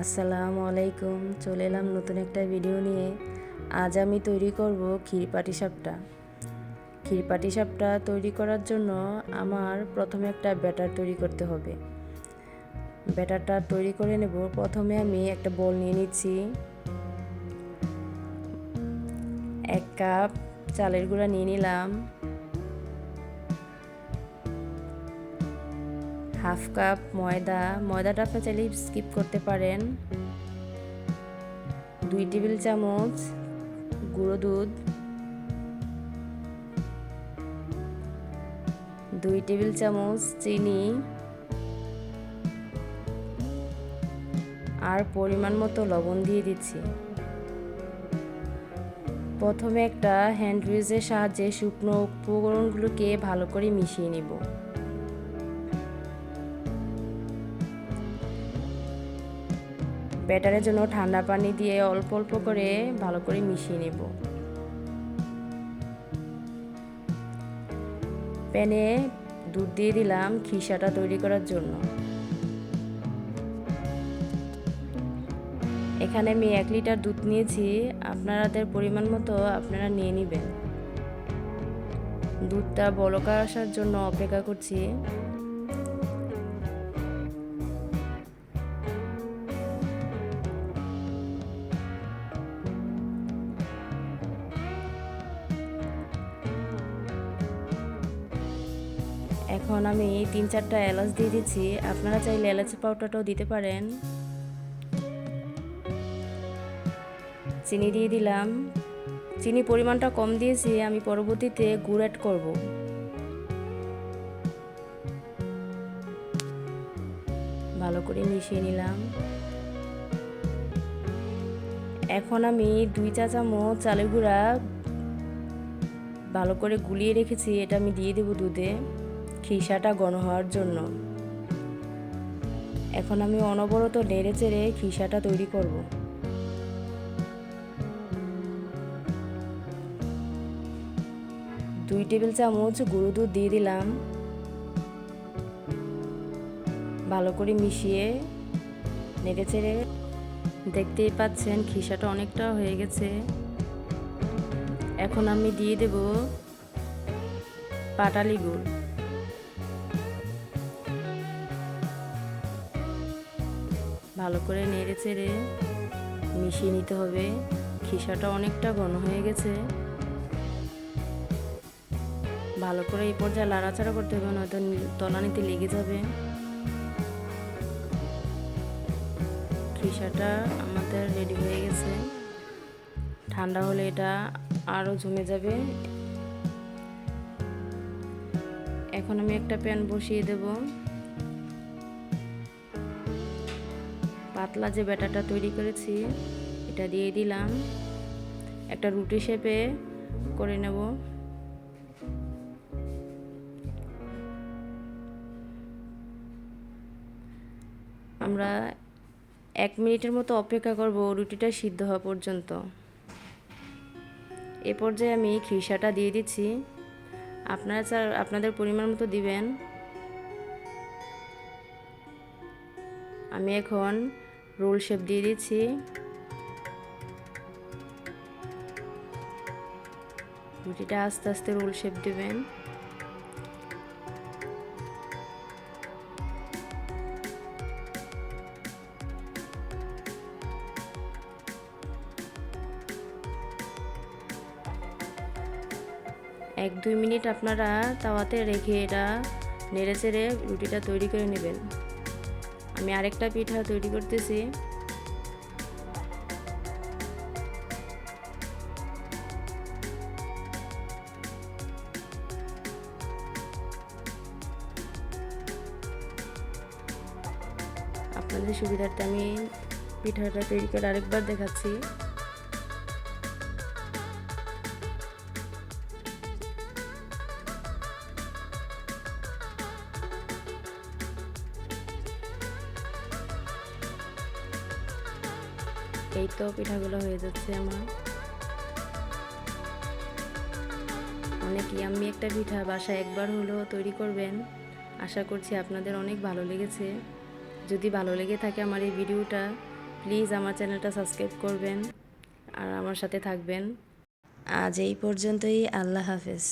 আসসালামু আলাইকুম, চলে এলাম নতুন একটা ভিডিও নিয়ে। আজ আমি তৈরি করব ক্ষীর সাপটা। ক্ষীর সাপটা তৈরি করার জন্য আমার প্রথমে একটা ব্যাটার তৈরি করতে হবে। ব্যাটারটা তৈরি করে নেব। প্রথমে আমি একটা বল নিয়ে নিচ্ছি। এক কাপ চালের গুঁড়া নিয়ে নিলাম। হাফ কাপ ময়দা, ময়দাটা আপনি চাইলে স্কিপ করতে পারেন। দুই টেবিল চামচ গুঁড়ো দুধ। দুই টেবিল চামচ চিনি। আর পরিমাণ মতো লবণ দিয়ে দিচ্ছি। প্রথমে একটা হ্যান্ড উইজের সাহায্যে শুকনো উপকরণগুলোকে ভালো করে মিশিয়ে নিব। ব্যাটারের জন্য ঠান্ডা পানি দিয়ে অল্প অল্প করে ভালো করে মিশিয়ে নেব। প্যানে দুধ দিয়ে দিলাম খিসাটা তৈরি করার জন্য। এখানে আমি এক লিটার দুধ নিয়েছি আপনারাদের পরিমাণ মতো আপনারা নিয়ে নেবেন। দুধটা বলকা আসার জন্য অপেক্ষা করছি। এখন আমি তিন চারটা এলাচ দিয়ে দিচ্ছি। আপনারা চাইলে এলাচ পাউডারটাও দিতে পারেন। চিনি দিয়ে দিলাম। চিনি পরিমাণটা কম দিয়েছি, আমি পরবর্তীতে গুড় অ্যাড করব। ভালো করে মিশিয়ে নিলাম। এখন আমি দুই চা চামচ চালের গুঁড়া ভালো করে গুলিয়ে রেখেছি, এটা আমি দিয়ে দেবো দুধে। খিসাটা ঘন হওয়ার জন্য। এখন আমি অনবরত নেড়ে চেড়ে খিসাটা তৈরি করব। দুই টেবিল চামচ গুঁড়ো দুধ দিয়ে দিলাম। ভালো করে মিশিয়ে নেড়ে চেড়ে দেখতেই পাচ্ছেন খিসাটা অনেকটা হয়ে গেছে। এখন আমি দিয়ে দেব পাটালি গুড়। ভালো করে নেড়ে চেড়ে মিশিয়ে নিতে হবে। খিসাটা অনেকটা ঘন হয়ে গেছে। ভালো করে এই পর্যায়ে লাড়াচাড়া করতে হবে, নয়তো তলানিতে লেগে যাবে। খিসাটা আমাদের রেডি হয়ে গেছে। ঠান্ডা হলে এটা আরও জমে যাবে। এখন আমি একটা প্যান বসিয়ে দেব। পাতলা যে ব্যাটারটা তৈরি করেছি, এটা দিয়ে দিলাম। একটা রুটি শেপে করে নেব। আমরা এক মিনিটের মতো অপেক্ষা করব রুটিটা সিদ্ধ হওয়া পর্যন্ত। এ পর্যায়ে আমি খিসাটা দিয়ে দিচ্ছি। আপনারা স্যার আপনাদের পরিমাণ মতো দিবেন। আমি এখন রোল শেপ দিয়ে দিচ্ছি রুটিটা আস্তে আস্তে রোল শেপ দেবেন। এক দুই মিনিট আপনারা তাওয়াতে রেখে এটা নেড়ে চেড়ে রুটিটা তৈরি করে নেবেন। আমি আরেকটা পিঠা তৈরি করতেছি। আপনাদের সুবিধার্থে আমি পিঠাটা তৈরি করে আরেকবার দেখাচ্ছি। এই তো পিঠাগুলো হয়ে যাচ্ছে আমার। অনেক ইয়াম্মি একটা পিঠা, বাসায় একবার হলেও তৈরি করবেন। আশা করছি আপনাদের অনেক ভালো লেগেছে। যদি ভালো লেগে থাকে আমার এই ভিডিওটা প্লিজ আমার চ্যানেলটা সাবস্ক্রাইব করবেন। আর আমার সাথে থাকবেন। আজ এই পর্যন্তই, আল্লাহ হাফেজ।